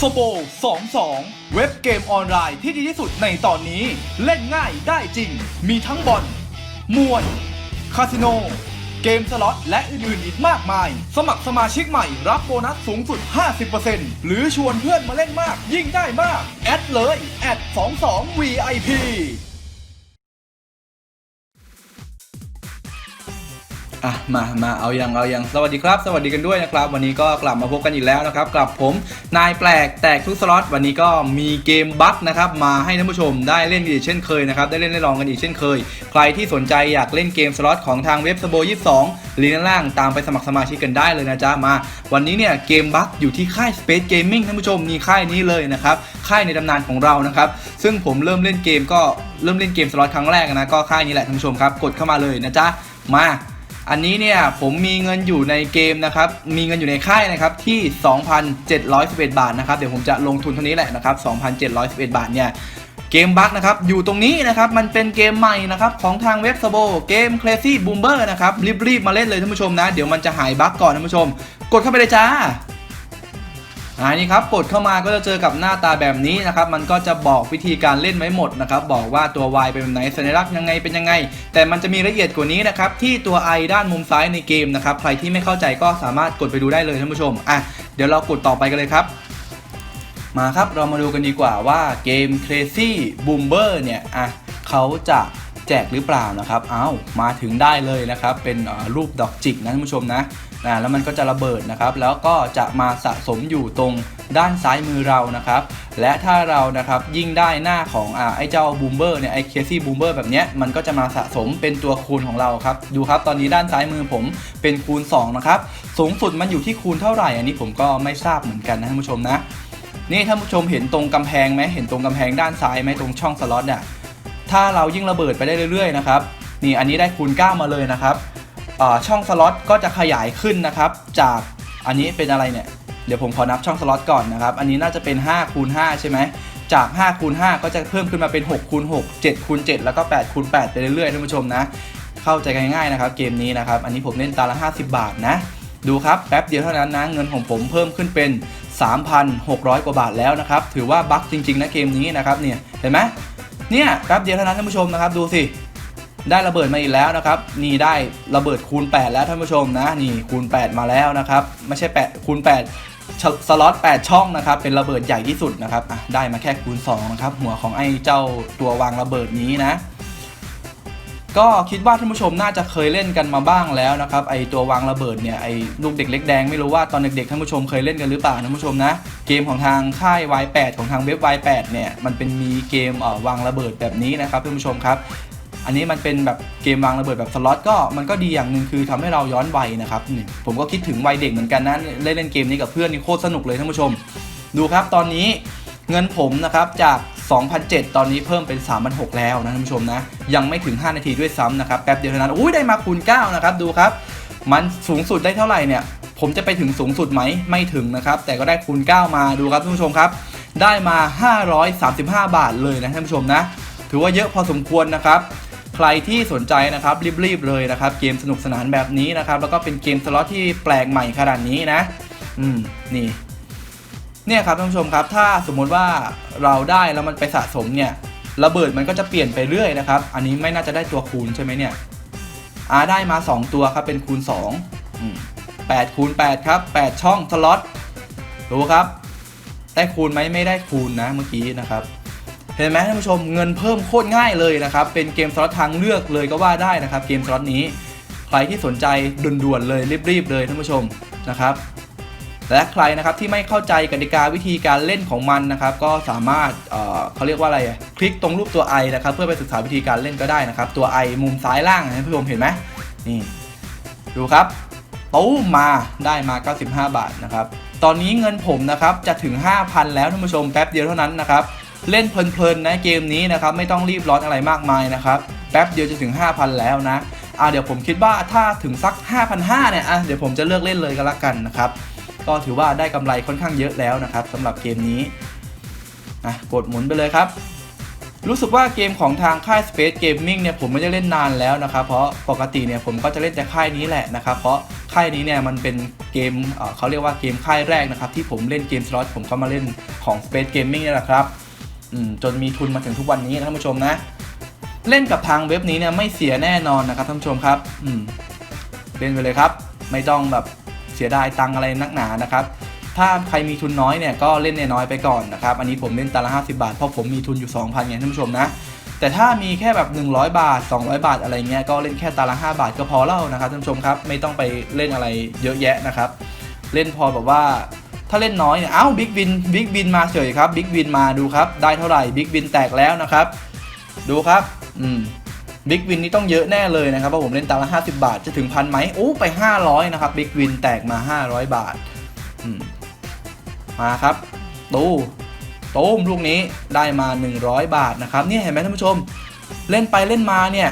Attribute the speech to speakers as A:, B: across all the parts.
A: สโบ22 เว็บเกมออนไลน์ที่ดีที่สุดในตอนนี้ เล่นง่ายได้จริง มีทั้งบอลมวย คาสิโน เกมสล็อต และอื่นๆอีกมากมาย สมัครสมาชิกใหม่รับโบนัสสูงสุด 50%หรือชวนเพื่อนมาเล่นมากยิ่งได้มาก แอดเลย แอด22 VIP อะมามาเอายังเอายังสวัสดีครับ สวัสดีกันด้วยนะครับ วันนี้ก็กลับมาพบกันอีกแล้วนะครับกับผมนายแปลกแตกทุกสล็อตวันนี้ก็มีเกมบัคนะครับมาให้ท่านผู้ชมได้เล่นกันอีกเช่นเคยนะครับได้เล่นได้ลองกันอีกเช่นเคย ใครที่สนใจอยากเล่นเกมสล็อตของทางเว็บสโบ22ลิงก์ด้านล่างตามไปสมัครสมาชิกกันได้เลยนะจ๊ะมา วันนี้เนี่ยเกมบัคอยู่ที่ค่าย Space Gaming ท่านผู้ชมนี่ค่ายนี้เลยนะครับค่ายในตำนานของเรานะครับซึ่งผมเริ่มเล่นเกมก็เริ่มเล่นเกมสล็อตครั้งแรกนะก็ค่ายนี้แหละท่านผู้ชมครับกดเข้ามาเลยนะจ๊ะมา อันนี้เนี่ยผมมีเงินอยู่ในเกมนะครับ มีเงินอยู่ในค่ายนะครับที่ 2,711 บาทนะครับ เดี๋ยวผมจะลงทุนเท่านี้แหละนะครับ 2,711 บาทเนี่ยเกมบั๊กนะครับ อยู่ตรงนี้นะครับ มันเป็นเกมใหม่นะครับ ของทางเว็บสโบเกม Crazy Boomer นะครับ รีบๆ มาเล่นเลยท่านผู้ชมนะ เดี๋ยวมันจะหายบั๊กก่อนท่านผู้ชม กดเข้าไปเลยจ้า อ่านี่ครับกดเข้ามาก็จะเจอกับหน้าตาแบบนี้นะครับ มันก็จะบอกวิธีการเล่นไว้หมดนะครับ บอกว่าตัว Y เป็นแบบไหนสัญลักษณ์ยังไงเป็นยังไง แต่มันจะมีละเอียดกว่านี้นะครับ ที่ตัว I ด้านมุมซ้ายในเกมนะครับ ใครที่ไม่เข้าใจก็สามารถกดไปดูได้เลยท่านผู้ชม อะ เดี๋ยวเรากดต่อไปกันเลยครับมาครับ เรามาดูกันดีกว่าว่าเกม Crazy Boomer เนี่ย อะ เขาจะ แจกหรือเปล่านะครับเอ้ามาถึงได้เลยนะครับเป็นรูปดอกจิกนะท่านผู้ชมนะนะแล้วมันก็จะระเบิดนะครับ แล้วก็จะมาสะสมอยู่ตรงด้านซ้ายมือเรานะครับ และถ้าเรานะครับยิ่งได้หน้าของอไอ้เจ้าบูมเบอร์เนี่ยไอ้เคซี่บูมเบอร์แบบเนี้ยมันก็จะมาสะสมเป็นตัวคูณของเราครับ ดูครับตอนนี้ด้านซ้ายมือผมเป็นคูณ 2 นะครับ สูงสุดมันอยู่ที่คูณเท่าไหร่ อันนี้ผมก็ไม่ทราบเหมือนกันนะท่านผู้ชมนะ นี่ท่านผู้ชมเห็นตรงกำแพงไหมเห็นตรงกำแพงด้านซ้ายไหมตรงช่องสล็อตเนี่ย ถ้าเรายิ่งระเบิดไปได้เรื่อยๆนะครับนี่อันนี้ได้คูณ 9 มาเลยนะครับช่องสล็อตก็จะขยายขึ้นนะครับ จากอันนี้เป็นอะไรเนี่ยเดี๋ยวผมขอนับช่องสล็อตก่อนนะครับ อันนี้น่าจะเป็น5คูณ5ใช่ไหมจาก5คูณ5ก็จะเพิ่มขึ้นมาเป็น6คูณ6 7คูณ7แล้วก็8คูณ8ไปเรื่อยๆท่านผู้ชมนะ เข้าใจง่ายๆนะครับ เกมนี้นะครับ อันนี้ผมเล่นตาละ 50 บาทนะ ดูครับแป๊บเดียวเท่านั้นนะเงินของผมเพิ่มขึ้นเป็น 3,600 กว่าบาทแล้วนะครับ ถือว่าบั๊กจริงๆนะเกมนี้นะครับเนี่ยเห็นไหม เนี่ยแป๊บเดียวเท่านั้นท่านผู้ชมนะครับดูสิได้ระเบิดมาอีกแล้วนะครับ นี่ได้ระเบิดคูณ 8 แล้วท่านผู้ชมนะนี่คูณ 8 มาแล้วนะครับ ไม่ใช่8คูณ 8 สล็อต 8 ช่องนะครับ เป็นระเบิดใหญ่ที่สุดนะครับได้มาแค่คูณ2นะครับหัวของไอ้เจ้าตัววางระเบิดนี้นะ ก็คิดว่าท่านผู้ชมน่าจะเคยเล่นกันมาบ้างแล้วนะครับไอตัววางระเบิดเนี่ยไอลูกเด็กเล็กแดงไม่รู้ว่าตอนเด็กๆท่านผู้ชมเคยเล่นกันหรือเปล่าท่านผู้ชมนะเกมของทางค่าย Y8 ของทางเว็บ Y8 เนี่ยมันเป็นมีเกมเอ่อวางระเบิดแบบนี้นะครับท่านผู้ชมครับอันนี้มันเป็นแบบเกมวางระเบิดแบบสล็อตก็มันก็ดีอย่างหนึ่งคือทำให้เราย้อนวัยนะครับนี่ผมก็คิดถึงวัยเด็กเหมือนกันนะเล่นเล่นเกมนี้กับเพื่อนนี่โคตรสนุกเลยท่านผู้ชม ดูครับตอนนี้เงินผมนะครับจาก 2,007 ตอนนี้เพิ่มเป็น3,006แล้วนะท่านผู้ชมนะ ยังไม่ถึง 5 นาทีด้วยซ้ำนะครับ แป๊บเดียวเท่านั้นอุ้ยได้มาคูณ 9 นะครับ ดูครับ มันสูงสุดได้เท่าไหร่เนี่ย ผมจะไปถึงสูงสุดไหมไม่ถึงนะครับ แต่ก็ได้คูณ 9 มาดูครับท่านผู้ชมครับ ได้มา 535 บาทเลยนะท่านผู้ชมนะ ถือว่าเยอะพอสมควรนะครับใครที่สนใจนะครับรีบๆเลยนะครับ เกมสนุกสนานแบบนี้นะครับ แล้วก็เป็นเกมสล็อตที่แปลกใหม่ขนาดนี้นะ อืม นี่ เนี่ยครับท่านผู้ชมครับถ้าสมมติว่าเราได้แล้วมันไปสะสมเนี่ยระเบิดมันก็จะเปลี่ยนไปเรื่อยนะครับ อันนี้ไม่น่าจะได้ตัวคูณใช่ไหมเนี่ยอ่าได้มา 2 ตัวครับเป็นคูณ2อืม8คูณ8ครับ 8 ช่องสล็อตดูครับได้คูณไหมไม่ได้คูณนะเมื่อกี้นะครับ เห็นไหมท่านผู้ชมเงินเพิ่มโคตรง่ายเลยนะครับ เป็นเกมสล็อตทางเลือกเลยก็ว่าได้นะครับ เกมสล็อตนี้ใครที่สนใจด่วนๆเลยรีบๆเลยท่านผู้ชมนะครับ และใครนะครับที่ไม่เข้าใจกติกาวิธีการเล่นของมันนะครับ ก็สามารถเเขาเรียกว่าอะไรคลิกตรงรูปตัว i นะครับ เพื่อไปศึกษาวิธีการเล่นก็ได้นะครับ ตัว i มุมซ้ายล่างนะท่านผู้ชมเห็นไหมนี่ ดูครับตู้มมาได้มา 95 บาทนะครับ ตอนนี้เงินผมนะครับจะถึง 5,000 แล้วท่านผู้ชมแป๊บเดียวเท่านั้นนะครับเล่นเพลินๆนะเกมนี้นะครับไม่ต้องรีบร้อนอะไรมากมายนะครับแป๊บเดียวจะถึง 5,000 แล้วนะอ่าเดี๋ยวผมคิดว่าถ้าถึงสัก 5,500เนี่ยอะเดี๋ยวผมจะเลือกเล่นเลยก็แล้วกันนะครับ ก็ถือว่าได้กำไรค่อนข้างเยอะแล้วนะครับสำหรับเกมนี้นะกดหมุนไปเลยครับ รู้สึกว่าเกมของทางค่าย Space Gaming เนี่ยผมไม่ได้เล่นนานแล้วนะครับเพราะปกติเนี่ยผมก็จะเล่นแต่ค่ายนี้แหละนะครับเพราะค่ายนี้เนี่ยมันเป็นเกมเเขาเรียกว่าเกมค่ายแรกนะครับที่ผมเล่นเกมสล็อตผมก็มาเล่นของ Space Gaming นี่แหละครับจนมีทุนมาถึงทุกวันนี้นะท่านผู้ชมนะเล่นกับทางเว็บนี้เนี่ยไม่เสียแน่นอนนะครับท่านผู้ชมครับเล่นไปเลยครับ ไม่ต้องแบบ เสียดายตังอะไรนักหนานะครับถ้าใครมีทุนน้อยเนี่ยก็เล่นน้อยไปก่อนนะครับอันนี้ผมเล่นตาละ50 บาทเพราะผมมีทุนอยู่ 2,000ไงท่านผู้ชมนะแต่ถ้ามีแค่แบบ 100 บาท 200 บาทอะไรเงี้ยก็เล่นแค่ตาละ5บาทก็พอแล้วนะครับท่านผู้ชมครับไม่ต้องไปเล่นอะไรเยอะแยะนะครับเล่นพอแบบว่าถ้าเล่นน้อยเนี่ยเอ้าบิ๊กวินบิ๊กวินมาเฉยครับบิ๊กวินมาดูครับได้เท่าไหร่บิ๊กวินแตกแล้วนะครับดูครับ อืม บิ๊กวินนี่ต้องเยอะแน่เลยนะครับเพราะผมเล่นตาละ 50 บาทจะถึงพันไหมโอ้ไป 500 นะครับบิ๊กวินแตกมา 500 บาทมมาครับตูตูมลูกนี้ได้มา 100 บาทนะครับเนี่ยเห็นไหมท่านผู้ชม เล่นไปเล่นมาเนี่ย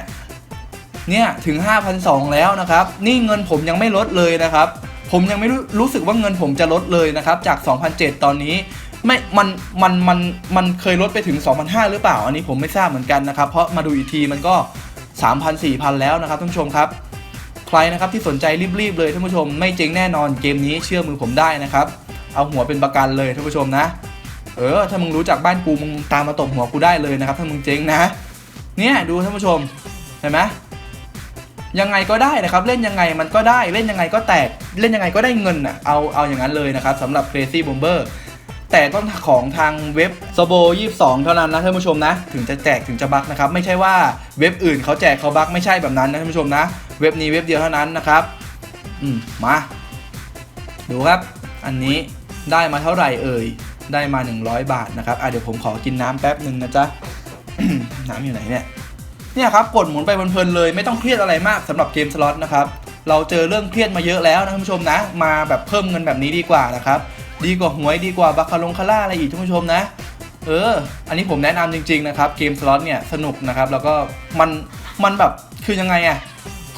A: เนี่ยถึง 5,200 แล้วนะครับ นี่เงินผมยังไม่ลดเลยนะครับ ผมยังไม่รู้รู้สึกว่าเงินผมจะลดเลยนะครับ จาก 2,007 ตอนนี้ ไม่มันมันมันมันเคยลดไปถึง 2,500 หรือเปล่า อันนี้ผมไม่ทราบเหมือนกันนะครับ เพราะมาดูอีกทีมันก็ 3,000 4,000 แล้วนะครับท่านผู้ชมครับ ใครนะครับที่สนใจรีบๆเลยท่านผู้ชม ไม่เจ๊งแน่นอนเกมนี้เชื่อมือผมได้นะครับ เอาหัวเป็นประกันเลยท่านผู้ชมนะ เออ ถ้ามึงรู้จักบ้านกูมึงตามมาตบหัวกูได้เลยนะครับ ถ้ามึงเจ๊งนะ เนี่ยดูท่านผู้ชมเห็นไหมยังไงก็ได้นะครับ เล่นยังไงมันก็ได้เล่นยังไงก็แตกเล่นยังไงก็ได้เงินอะเอาเอาอย่างนั้นเลยนะครับสำหรับ Crazy Bomber แต่ต้องของทางเว็บ s o b o 22 เท่านั้นนะท่านผู้ชมนะ ถึงจะแจกถึงจะบักนะครับ ไม่ใช่ว่าเว็บอื่นเขาแจกเขาบักไม่ใช่แบบนั้นนะท่านผู้ชมนะ เว็บนี้เว็บเดียวเท่านั้นนะครับ อืมมา ดูครับ อันนี้ได้มาเท่าไหร่เอ่ย ได้มา 100 บาทนะครับ อะเดี๋ยวผมขอกินน้ำแป๊บหนึ่งนะจ๊ะ น้ำอยู่ไหนเนี่ย เนี่ยครับกดหมุนไปเพลินๆเลย ไม่ต้องเครียดอะไรมากสำหรับเกมสล็อตนะครับ เราเจอเรื่องเครียดมาเยอะแล้วนะท่านผู้ชมนะ มาแบบเพิ่มเงินแบบนี้ดีกว่านะครับ ดีกว่าหวยดีกว่าบัคาลงคาร่าอะไรอีกท่านผู้ชมนะ เออ อันนี้ผมแนะนำจริง ๆ นะครับ เกมสล็อตเนี่ยสนุกนะครับ แล้วก็มันมันแบบคือยังไงอะ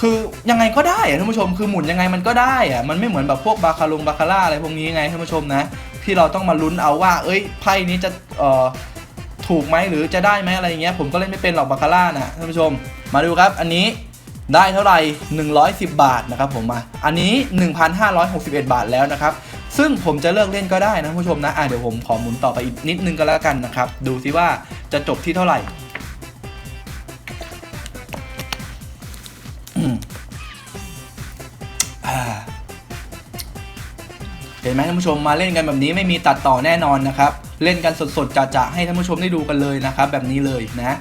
A: คือยังไงก็ได้อะท่านผู้ชมคือหมุนยังไงมันก็ได้อะมันไม่เหมือนแบบพวกบาคาลงบาคาร่าอะไรพวกนี้ไงท่านผู้ชมนะ ที่เราต้องมาลุ้นเอาว่า เอ้ยไพ่นี้จะเอ่อถูกไหมหรือจะได้ไหมอะไรเงี้ยผมก็เล่นไม่เป็นหรอกบาคาร่านะท่านผู้ชม มาดูครับ อันนี้ได้เท่าไหร่ 110 บาทนะครับผมมา อันนี้ 1,561 บาทแล้วนะครับ ซึ่งผมจะเลิกเล่นก็ได้นะผู้ชมนะอะเดี๋ยวผมขอหมุนต่อไปอีกนิดนึงก็แล้วกันนะครับ ดูซิว่าจะจบที่เท่าไหร่เห็นไหมท่านผู้ชมมาเล่นกันแบบนี้ไม่มีตัดต่อแน่นอนนะครับ เล่นกันสดๆจะๆให้ท่านผู้ชมได้ดูกันเลยนะครับ แบบนี้เลยนะ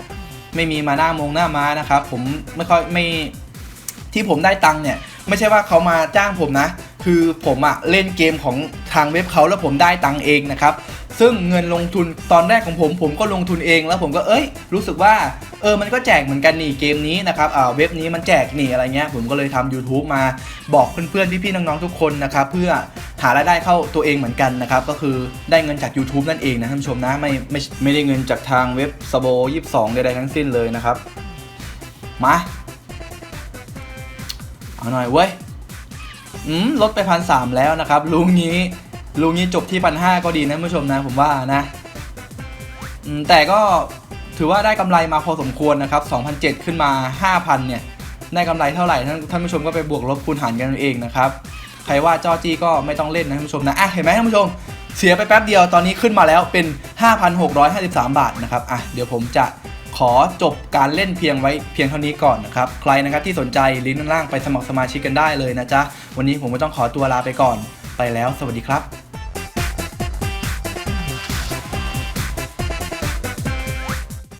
A: ไม่มีมาหน้ามงหน้าม้านะครับ ผมไม่ค่อยไม่ที่ผมได้ตังค์เนี่ย ไม่ใช่ว่าเขามาจ้างผมนะ คือผมอะเล่นเกมของทางเว็บเขาแล้วผมได้ตังค์เองนะครับซึ่งเงินลงทุนตอนแรกของผม ผมก็ลงทุนเองแล้วผมก็เอ้ย รู้สึกว่าเออมันก็แจกเหมือนกันนี่เกมนี้นะครับอ่าเว็บนี้มันแจกนี่อะไรเงี้ยผมก็เลยทำ YouTube มาบอกเพื่อนๆพี่ๆน้องๆทุกคนนะครับเพื่อหารายได้เข้าตัวเองเหมือนกันนะครับก็คือได้เงินจาก YouTube นั่นเองนะท่านผู้ชมนะไม่ไม่ไม่ได้เงินจากทางเว็บสโบ22ใดๆทั้งสิ้นเลยนะครับมาเอาหน่อยเว้ย อืมลดไปพันสามแล้วนะครับลุงนี้ลุงนี้จบที่พันห้าก็ดีนะผู้ชมนะผมว่านะอืมแต่ก็ถือว่าได้กำไรมาพอสมควรนะครับ2,007ขึ้นมา 5,000 เนี่ย ได้กำไรเท่าไหร่ท่านท่านผู้ชมก็ไปบวกลบคูณหารกันเอาเองนะครับ ใครว่าจอจี้ก็ไม่ต้องเล่นนะท่านผู้ชมนะ อะ เห็นไหมท่านผู้ชม เสียไปแป๊บเดียวตอนนี้ขึ้นมาแล้วเป็น 5,653 บาทนะครับ อะ เดี๋ยวผมจะ ขอจบการเล่นเพียงไว้เพียงเท่านี้ก่อนนะครับ ใครนะครับที่สนใจลิงก์ด้านล่างไปสมัครสมาชิกกันได้เลยนะจ๊ะ วันนี้ผมก็ต้องขอตัวลาไปก่อน ไปแล้ว สวัสดีครับ